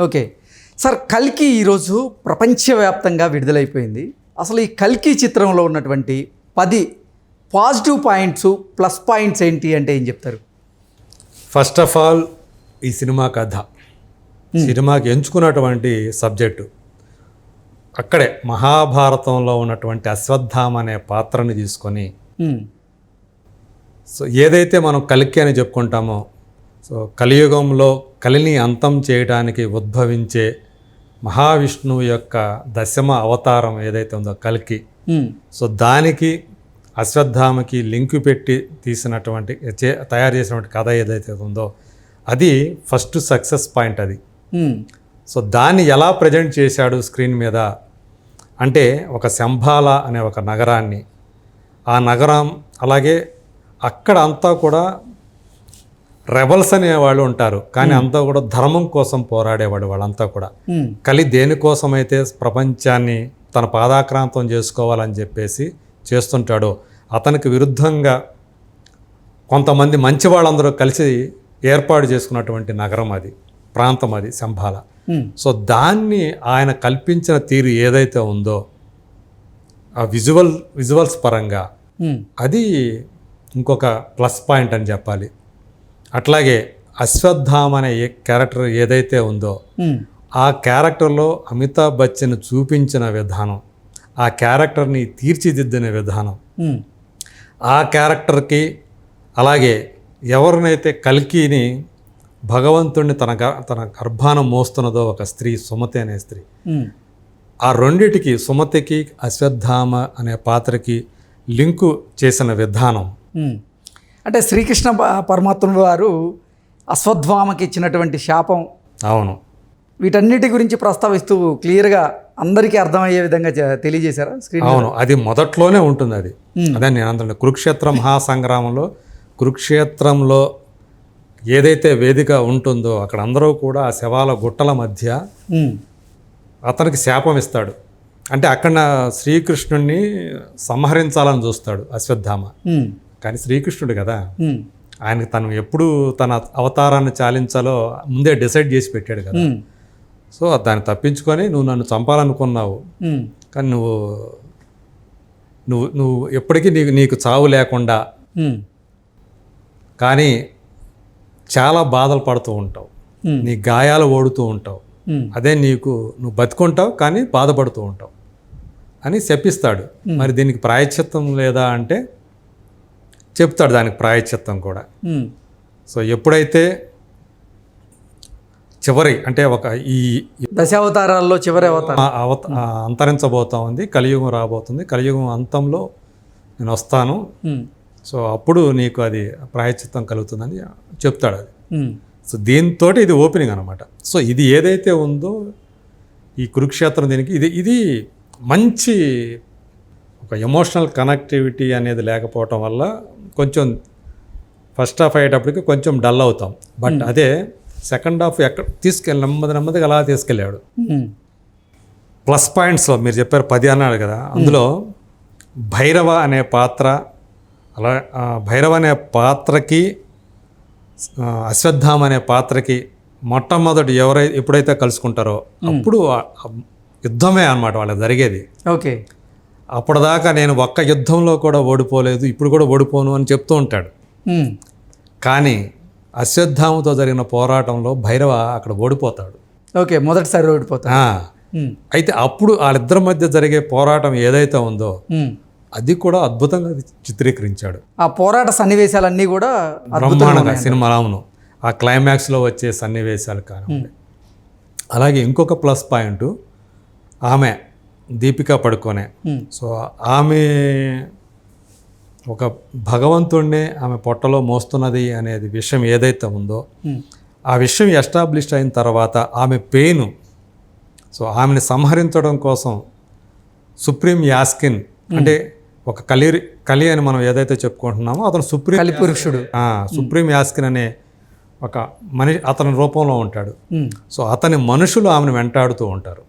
Okay. Sir కల్కి ఈరోజు ప్రపంచవ్యాప్తంగా విడుదలైపోయింది. అసలు ఈ కల్కి చిత్రంలో ఉన్నటువంటి పది పాజిటివ్ పాయింట్స్ ప్లస్ పాయింట్స్ ఏంటి అంటే ఏం చెప్తారు? ఫస్ట్ ఆఫ్ ఆల్ ఈ సినిమా కథ. సినిమాకి ఎంచుకున్నటువంటి సబ్జెక్టు. అక్కడే మహాభారతంలో ఉన్నటువంటి అశ్వత్థామ అనే పాత్రని తీసుకొని సో ఏదైతే మనం కలికి అని చెప్పుకుంటామో సో కలియుగంలో కలిని అంతం చేయడానికి ఉద్భవించే మహావిష్ణువు యొక్క దశమ అవతారం ఏదైతే ఉందో కలికి. సో దానికి అశ్వత్థామకి లింకు పెట్టి తీసినటువంటి చే తయారు చేసినటువంటి కథ ఏదైతే ఉందో అది ఫస్ట్ సక్సెస్ పాయింట్ అది. సో దాన్ని ఎలా ప్రజెంట్ చేశాడు స్క్రీన్ మీద అంటే ఒక శంభాల అనే ఒక నగరాన్ని. ఆ నగరం అలాగే అక్కడ అంతా కూడా రెబల్స్ అనే వాళ్ళు ఉంటారు కానీ అంతా కూడా ధర్మం కోసం పోరాడేవాడు వాళ్ళంతా కూడా. కలి దేనికోసమైతే ప్రపంచాన్ని తన పాదాక్రాంతం చేసుకోవాలని చెప్పేసి చేస్తుంటాడో అతనికి విరుద్ధంగా కొంతమంది మంచి వాళ్ళందరూ కలిసి ఏర్పాటు చేసుకున్నటువంటి నగరం అది ప్రాంతం అది ఉమ్, సో దాన్ని ఆయన కల్పించిన తీరు ఏదైతే ఉందో ఆ విజువల్ విజువల్స్ పరంగా అది ఇంకొక ప్లస్ పాయింట్ అని చెప్పాలి. అట్లాగే అశ్వత్థామ అనే క్యారెక్టర్ ఏదైతే ఉందో ఆ క్యారెక్టర్లో అమితాబ్ బచ్చన్ చూపించిన విధానం ఆ క్యారెక్టర్ని తీర్చిదిద్దిన విధానం ఆ క్యారెక్టర్కి అలాగే ఎవరినైతే కల్కిని భగవంతుడిని తన తన గర్భాన మోస్తున్నదో ఒక స్త్రీ సుమతి అనే స్త్రీ ఆ రెండిటికి సుమతికి అశ్వత్థామ అనే పాత్రకి లింకు చేసిన విధానం. అంటే శ్రీకృష్ణ ప- పరమాత్మ వారు అశ్వత్థామకి ఇచ్చినటువంటి శాపం. అవును. వీటన్నిటి గురించి ప్రస్తావిస్తూ క్లియర్గా అందరికీ అర్థమయ్యే విధంగా తెలియజేశారా స్క్రీన్ అవును. అది మొదట్లోనే ఉంటుంది అది. అదే నేను అందులో కురుక్షేత్ర మహాసంగ్రామంలో కురుక్షేత్రంలో ఏదైతే వేదిక ఉంటుందో అక్కడ అందరూ కూడా ఆ శవాల గుట్టల మధ్య అతనికి శాపం ఇస్తాడు. అంటే అక్కడ శ్రీకృష్ణుణ్ణి సంహరించాలని చూస్తాడు అశ్వత్థామ. కానీ శ్రీకృష్ణుడు కదా. ఆయనకి తను ఎప్పుడు తన అవతారాన్ని చాలించాలో ముందే డిసైడ్ చేసి పెట్టాడు కదా. సో దాన్ని తప్పించుకొని నువ్వు నన్ను చంపాలనుకున్నావు. కానీ నువ్వు నువ్వు నువ్వు ఎప్పటికీ నీకు నీకు చావు లేకుండా కానీ చాలా బాధలు పడుతూ ఉంటావు. నీ గాయాలు ఓడుతూ ఉంటావు. అదే నీకు నువ్వు బతుకుంటావు కానీ బాధపడుతూ ఉంటావు అని చెప్పిస్తాడు. మరి దీనికి ప్రాయశ్చిత్తం లేదా అంటే చెప్తాడు దానికి ప్రాయశ్చిత్తం కూడా. సో ఎప్పుడైతే చివరి అంటే ఒక ఈ దశావతారాల్లో చివరి అవతారం. అవత అంతరించబోతా ఉంది కలియుగం రాబోతుంది కలియుగం అంతంలో నేను వస్తాను. సో అప్పుడు నీకు అది ప్రాయశ్చిత్తం కలుగుతుందని చెప్తాడు అది. సో దీంతో ఇది ఓపెనింగ్ అనమాట సో ఇది ఏదైతే ఉందో ఈ కురుక్షేత్రం దీనికి ఇది ఇది మంచి ఒక ఎమోషనల్ కనెక్టివిటీ అనేది లేకపోవటం వల్ల కొంచెం ఫస్ట్ హాఫ్ అయ్యేటప్పటికి కొంచెం డల్ అవుతాం. బట్ అదే సెకండ్ హాఫ్ ఎక్కడ తీసుకెళ్ళి నెమ్మది నెమ్మదిగా అలా తీసుకెళ్ళాడు. ప్లస్ పాయింట్స్లో మీరు చెప్పారు పది అన్నాడు కదా అందులో భైరవ అనే పాత్ర అలా భైరవ అనే పాత్రకి అశ్వత్థామ అనే పాత్రకి మొట్టమొదటి ఎవరై ఎప్పుడైతే కలుసుకుంటారో అప్పుడు యుద్ధమే అన్నమాట వాళ్ళకి జరిగేది. ఓకే అప్పటిదాకా నేను ఒక్క యుద్ధంలో కూడా ఓడిపోలేదు ఇప్పుడు కూడా ఓడిపోను అని చెప్తూ ఉంటాడు. కానీ అశ్వత్థామతో జరిగిన పోరాటంలో భైరవ అక్కడ ఓడిపోతాడు. ఓకే మొదటిసారి ఓడిపోతా ఆ, ఉమ్, అయితే అప్పుడు వాళ్ళిద్దరి మధ్య జరిగే పోరాటం ఏదైతే ఉందో. అది కూడా అద్భుతంగా చిత్రీకరించాడు. ఆ పోరాట సన్నివేశాలన్నీ కూడా బ్రహ్మాండంగా సినిమాను ఆ క్లైమాక్స్లో వచ్చే సన్నివేశాలు కానివ్వండి. అలాగే ఇంకొక ప్లస్ పాయింట్ ఆమె దీపికా పడుకోనే. ఉమ్, సో ఆమె ఒక భగవంతుణ్ణి ఆమె పొట్టలో మోస్తున్నది అనేది విషయం ఏదైతే ఉందో ఉమ్, ఆ విషయం ఎస్టాబ్లిష్ అయిన తర్వాత ఆమె పెయిన్ సో ఆమెను సంహరించడం కోసం సుప్రీం యాస్కిన్ అంటే ఒక కలి కలి అని మనం ఏదైతే చెప్పుకుంటున్నామో అతను సుప్రీం కలిపురుషుడు సుప్రీం యాస్కిన్ అనే ఒక మనిషి అతని రూపంలో ఉంటాడు. సో అతని మనుషులు ఆమెను వెంటాడుతూ ఉంటారు.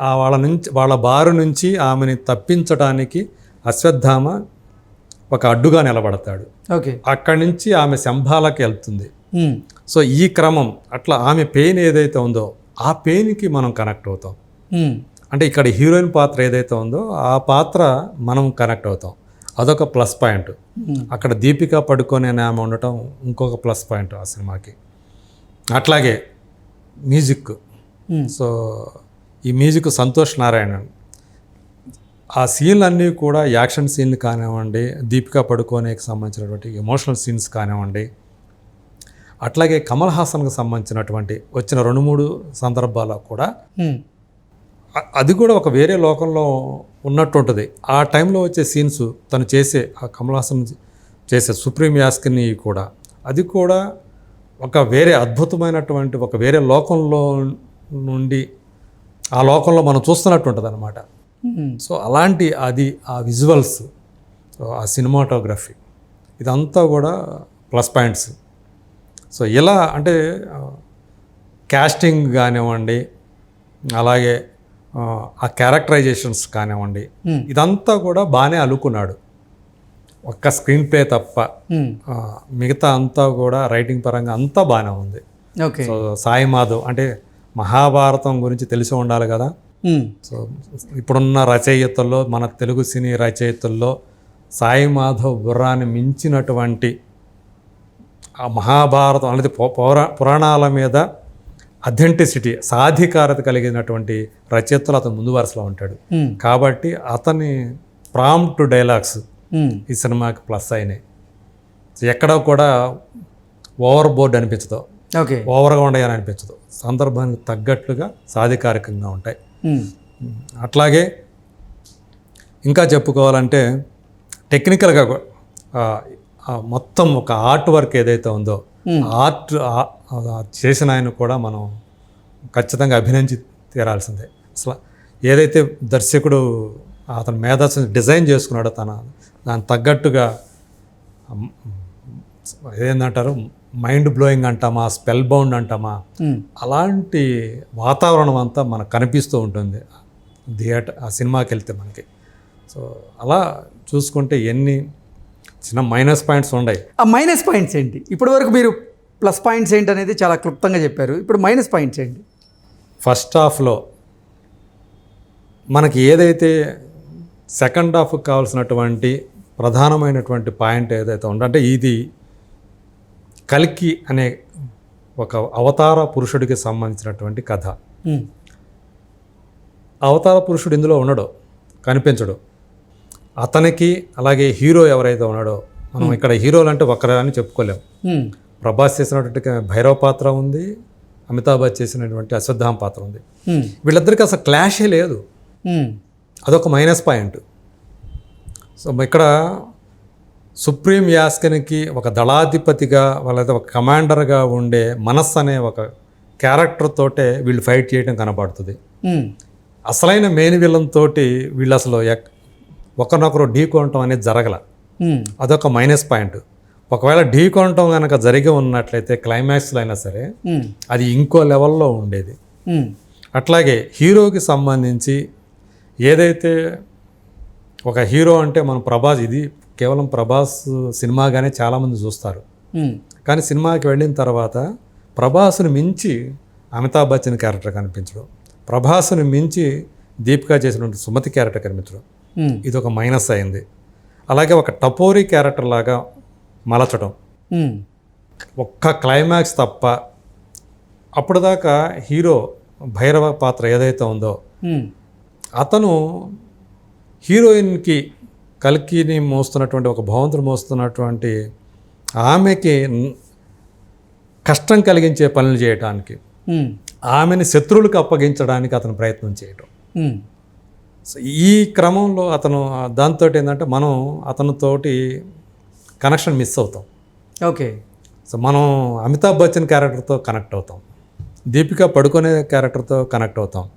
ఆ వాళ్ళ నుంచి వాళ్ళ బారు నుంచి ఆమెని తప్పించడానికి అశ్వత్థామ ఒక అడ్డుగా నిలబడతాడు. ఓకే. అక్కడి నుంచి ఆమె శంభాలకి వెళ్తుంది. సో ఈ క్రమం అట్లా ఆమె పెయిన్ ఏదైతే ఉందో ఆ పెయిన్కి మనం కనెక్ట్ అవుతాం. అంటే ఇక్కడ హీరోయిన్ పాత్ర ఏదైతే ఉందో ఆ పాత్ర మనం కనెక్ట్ అవుతాం. అదొక ప్లస్ పాయింట్. అక్కడ దీపిక పడుకొని ఆమె ఉండటం ఇంకొక ప్లస్ పాయింట్ ఆ సినిమాకి. అట్లాగే మ్యూజిక్. సో ఈ మ్యూజిక్ సంతోష్ నారాయణన్. ఆ సీన్లన్నీ కూడా యాక్షన్ సీన్లు కానివ్వండి దీపిక పడుకోనేకి సంబంధించినటువంటి ఎమోషనల్ సీన్స్ కానివ్వండి అట్లాగే కమల్ హాసన్కి సంబంధించినటువంటి వచ్చిన రెండు మూడు సందర్భాల్లో కూడా అ- అది కూడా ఒక వేరే లోకంలో ఉన్నట్టు ఉంటుంది. ఆ టైంలో వచ్చే సీన్స్ తను చేసే ఆ కమల్ హాసన్ చేసే సుప్రీం యాస్కిని కూడా అది కూడా ఒక వేరే అద్భుతమైనటువంటి ఒక వేరే లోకంలో నుండి ఆ లోకంలో మనం చూస్తున్నట్టు ఉంటుంది అనమాట సో అలాంటి అది ఆ విజువల్స్ సో ఆ సినిమాటోగ్రఫీ ఇదంతా కూడా ప్లస్ పాయింట్స్. సో ఇలా అంటే క్యాస్టింగ్ కానివ్వండి అలాగే ఆ, క్యారెక్టరైజేషన్స్ కానివ్వండి ఇదంతా కూడా బాగానే అలుకున్నాడు ఒక్క స్క్రీన్ ప్లే తప్ప మిగతా అంతా కూడా రైటింగ్ పరంగా అంతా బాగానే ఉంది. ఓకే. సో సాయి మాధవ్ అంటే మహాభారతం గురించి తెలిసి ఉండాలి కదా. సో ఇప్పుడున్న రచయితల్లో మన తెలుగు సినీ రచయితల్లో సాయి మాధవ్ బుర్రాన్ని మించినటువంటి ఆ మహాభారతం అనేది పౌరా పురాణాల మీద అథెంటిసిటీ సాధికారత కలిగినటువంటి రచయితలు అతను ముందు వరుసలో ఉంటాడు. కాబట్టి అతని ప్రాంప్ట్ డైలాగ్స్ ఈ సినిమాకి ప్లస్ అయినాయి. ఎక్కడ కూడా ఓవర్ బోర్డ్ అనిపించదు. ఓకే. ఓవర్గా ఉండయని అనిపించదు సందర్భానికి తగ్గట్లుగా సాధికారికంగా ఉంటాయి. అట్లాగే ఇంకా చెప్పుకోవాలంటే టెక్నికల్గా మొత్తం ఒక ఆర్ట్ వర్క్ ఏదైతే ఉందో ఆర్ట్ చేసిన ఆయన కూడా మనం ఖచ్చితంగా అభినంచి తీరాల్సిందే. అసలు ఏదైతే దర్శకుడు అతని మేధస్సుని డిజైన్ చేసుకున్నాడో తన దానికి తగ్గట్టుగా ఏందంటారు మైండ్ బ్లోయింగ్ అంటామా స్పెల్ బౌండ్ అంటామా? అలాంటి వాతావరణం అంతా మనకు కనిపిస్తూ ఉంటుంది. థియేటర్ ఆ సినిమాకి వెళ్తే మనకి. సో అలా చూసుకుంటే ఎన్ని చిన్న మైనస్ పాయింట్స్ ఉన్నాయి ఆ మైనస్ పాయింట్స్ ఏంటి? ఇప్పటి వరకు మీరు ప్లస్ పాయింట్స్ ఏంటి అనేది చాలా క్లుప్తంగా చెప్పారు. ఇప్పుడు మైనస్ పాయింట్స్ ఏంటి? ఫస్ట్ హాఫ్లో మనకి ఏదైతే సెకండ్ హాఫ్కి కావాల్సినటువంటి ప్రధానమైనటువంటి పాయింట్ ఏదైతే ఉందో అంటే ఇది కల్కి అనే ఒక అవతార పురుషుడికి సంబంధించినటువంటి కథ. అవతార పురుషుడు ఇందులో ఉండడు కనిపించడు. అతనికి అలాగే హీరో ఎవరైతే ఉన్నాడో మనం ఇక్కడ హీరోలు అంటే ఒకరే అని చెప్పుకోలేం ప్రభాస్ చేసినటువంటి భైరవ పాత్ర ఉంది అమితాబ్ బచ్చన్ చేసినటువంటి అశ్వత్థామ పాత్ర ఉంది. వీళ్ళిద్దరికి అసలు క్లాషే లేదు. అదొక మైనస్ పాయింట్ సో ఇక్కడ సుప్రీం యాస్కనికి ఒక దళాధిపతిగా లేదా ఒక కమాండర్గా ఉండే మనస్సు అనే ఒక క్యారెక్టర్ తోటే వీళ్ళు ఫైట్ చేయడం కనబడుతుంది. అసలైన మెయిన్ విలన్ తోటి వీళ్ళు అసలు ఎక్- ఒకరినొకరు ఢీ కొనటం అనేది జరగల. అదొక మైనస్ పాయింట్. ఒకవేళ ఢీ కొనటం కనుక జరిగి ఉన్నట్లయితే క్లైమాక్స్లో అయినా సరే అది ఇంకో లెవెల్లో ఉండేది. అట్లాగే హీరోకి సంబంధించి ఏదైతే ఒక హీరో అంటే మన ప్రభాస్ ఇది కేవలం ప్రభాస్ సినిమాగానే చాలామంది చూస్తారు. కానీ సినిమాకి వెళ్ళిన తర్వాత ప్రభాస్ని మించి అమితాబ్ బచ్చన్ క్యారెక్టర్ కనిపించడం ప్రభాస్ని మించి దీపికా చేసినటువంటి సుమతి క్యారెక్టర్ కనిపించడం ఇది ఒక మైనస్ అయింది. అలాగే ఒక టపోరీ క్యారెక్టర్ లాగా మలచడం. ఒక్క క్లైమాక్స్ తప్ప అప్పటిదాకా హీరో భైరవ పాత్ర ఏదైతే ఉందో అతను హీరోయిన్కి కల్కిని మోస్తున్నటువంటి ఒక భవంతుడు మోస్తున్నటువంటి ఆమెకి కష్టం కలిగించే పనులు చేయటానికి ఉమ్, ఆమెని శత్రువులకు అప్పగించడానికి అతను ప్రయత్నం సో ఈ క్రమంలో అతను దాంతో ఏంటంటే మనం అతనితోటి కనెక్షన్ మిస్ అవుతాం. ఓకే. సో మనం అమితాబ్ బచ్చన్ క్యారెక్టర్తో కనెక్ట్ అవుతాం. దీపిక పడుకునే క్యారెక్టర్తో కనెక్ట్ అవుతాం.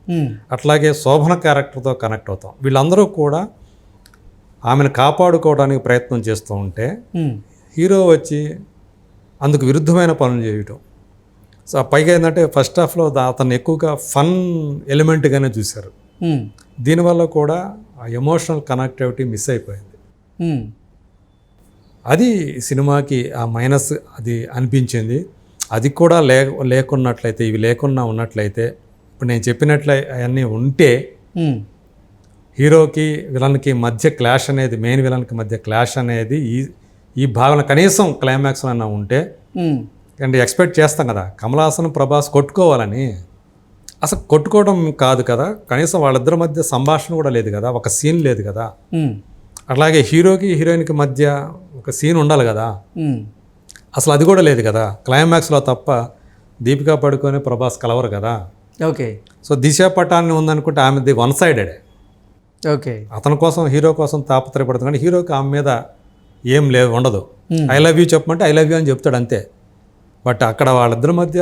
అట్లాగే శోభన క్యారెక్టర్తో కనెక్ట్ అవుతాం. వీళ్ళందరూ కూడా ఆమెను కాపాడుకోవడానికి ప్రయత్నం చేస్తూ ఉంటే హీరో వచ్చి అందుకు విరుద్ధమైన పనులు చేయటం. సో పైగా ఏంటంటే ఫస్ట్ హాఫ్లో అతను ఎక్కువగా ఫన్ ఎలిమెంట్గానే చూశారు. దీనివల్ల కూడా ఆ ఎమోషనల్ కనెక్టివిటీ మిస్ అయిపోయింది. అది సినిమాకి ఆ మైనస్ అది అనిపించింది. అది కూడా లే లేకున్నట్లయితే ఇవి లేకున్నా ఉన్నట్లయితే ఇప్పుడు నేను చెప్పినట్లే అవన్నీ ఉంటే హీరోకి విలన్కి మధ్య క్లాష్ అనేది మెయిన్ విలన్కి మధ్య క్లాష్ అనేది ఈ ఈ భాగంలో కనీసం క్లైమాక్స్ అన్న ఉంటే అంటే ఎక్స్పెక్ట్ చేస్తాం కదా కమలాసన్ ప్రభాస్ కొట్టుకోవాలని. అసలు కొట్టుకోవడం కాదు కదా కనీసం వాళ్ళిద్దరి మధ్య సంభాషణ కూడా లేదు కదా ఒక సీన్ లేదు కదా. ఉమ్, అట్లాగే హీరోకి హీరోయిన్కి మధ్య ఒక సీన్ ఉండాలి కదా. అసలు అది కూడా లేదు కదా. క్లైమాక్స్లో తప్ప దీపికా పడుకొని ప్రభాస్ కలవరు కదా. ఓకే. సో దిశ పటాన్ని ఉందనుకుంటే ఆమెది వన్ సైడెడ్. ఓకే. అతని కోసం హీరో కోసం తాపత్రయపడుతుంది కానీ హీరోకి ఆమె మీద ఏం లేవు ఉండదు. ఐ లవ్ యూ చెప్పమంటే ఐ లవ్ యూ అని చెప్తాడు అంతే. బట్ అక్కడ వాళ్ళిద్దరి మధ్య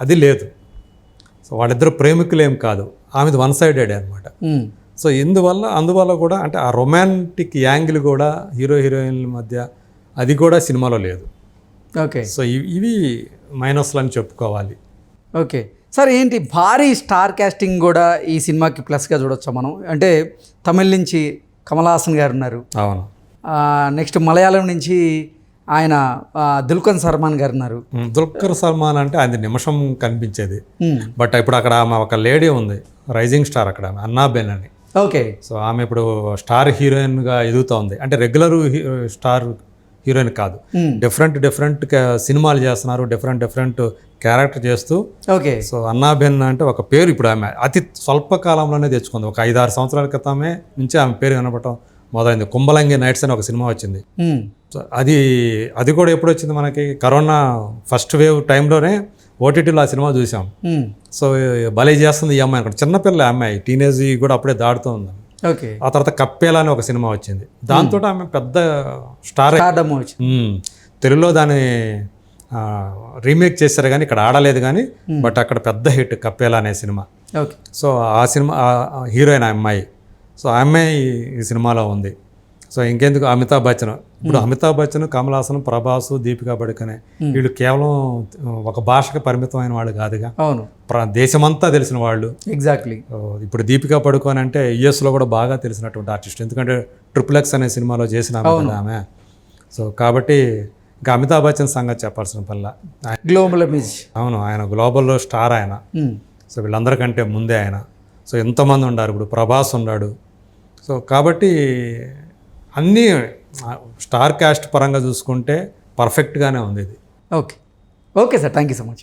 అది లేదు. సో వాళ్ళిద్దరు ప్రేమికులు ఏం కాదు. ఆమెది వన్ సైడెడ్ అనమాట సో ఇందువల్ల అందువల్ల కూడా అంటే ఆ రొమాంటిక్ యాంగిల్ కూడా హీరో హీరోయిన్ల మధ్య అది కూడా సినిమాలో లేదు. ఓకే. సో ఇవి ఇవి మైనస్లు అని చెప్పుకోవాలి. ఓకే. సార్ ఏంటి భారీ స్టార్ కాస్టింగ్ కూడా ఈ సినిమాకి ప్లస్గా చూడొచ్చా మనం? అంటే తమిళ్ నుంచి కమల్ హాసన్ గారు ఉన్నారు. అవును. నెక్స్ట్ మలయాళం నుంచి ఆయన ఆ, దుల్కన్ సల్మాన్ గారు ఉన్నారు. దుల్కర్ సల్మాన్ అంటే అది నిమిషం కనిపించేది. బట్ ఇప్పుడు అక్కడ ఆమె ఒక లేడీ ఉంది రైజింగ్ స్టార్ అక్కడ అన్నాబెన్ అని. ఓకే. సో ఆమె ఇప్పుడు స్టార్ హీరోయిన్గా ఎదుగుతోంది అంటే రెగ్యులర్ స్టార్ హీరోయిన్ కాదు. డిఫరెంట్ డిఫరెంట్ సినిమాలు చేస్తున్నారు డిఫరెంట్ డిఫరెంట్ క్యారెక్టర్ చేస్తూ. ఓకే. సో అన్నాబెన్ అంటే ఒక పేరు ఇప్పుడు ఆమె అతి స్వల్ప కాలంలోనే తెచ్చుకుంది. ఒక ఐదు ఆరు సంవత్సరాల క్రితమే నుంచి ఆమె పేరు కనపడటం మొదలైంది. కుంభలంగి నైట్స్ అని ఒక సినిమా వచ్చింది. అది అది కూడా ఎప్పుడు వచ్చింది మనకి? కరోనా ఫస్ట్ వేవ్ టైంలోనే ఓటీటీలో ఆ సినిమా చూసాం. సో భలే చేస్తుంది ఈ అమ్మాయి. అక్కడ చిన్నపిల్ల అమ్మాయి టీనేజ్ కూడా అప్పుడే దాడుతూ ఉంది. ఓకే. ఆ తర్వాత కప్పేలా అని ఒక సినిమా వచ్చింది. దాంతో ఆమె పెద్ద స్టార్. తెలుగులో దాన్ని రీమేక్ చేశారు కానీ ఇక్కడ ఆడలేదు కానీ బట్ అక్కడ పెద్ద హిట్ కప్పేలా అనే సినిమా. ఓకే. సో ఆ సినిమా ఆ హీరోయిన్ ఆ అమ్మాయి. సో ఆ అమ్మాయి ఈ సినిమాలో ఉంది. సో ఇంకెందుకు అమితాబ్ బచ్చన్ ఇప్పుడు అమితాబ్ బచ్చన్ కమల్ హాసన్ ప్రభాస్ దీపికా పడుకనే వీళ్ళు కేవలం ఒక భాషకు పరిమితమైన వాళ్ళు కాదుగా. అవును. ప్ర- దేశమంతా తెలిసిన వాళ్ళు. ఎగ్జాక్ట్లీ ఇప్పుడు దీపికా పడుకోని అంటే యుఎస్లో కూడా బాగా తెలిసినటువంటి ఆర్టిస్ట్ ఎందుకంటే ట్రిపుల్ ఎక్స్ అనే సినిమాలో చేసిన ఆమె సో కాబట్టి ఇంకా అమితాబ్ బచ్చన్ సంగతి చెప్పాల్సిన పల్ల గ్లోబల్ ఇమేజ్ అవును ఆయన గ్లోబల్లో స్టార్ ఆయన. ఉమ్, సో వీళ్ళందరికంటే ముందే ఆయన. సో ఎంతమంది ఉన్నారు ఇప్పుడు? ప్రభాస్ ఉన్నాడు. సో కాబట్టి అన్నీ స్టార్ క్యాస్ట్ పరంగా చూసుకుంటే పర్ఫెక్ట్గానే ఉంది ఇది. Okay. Okay sir. Thank you so much.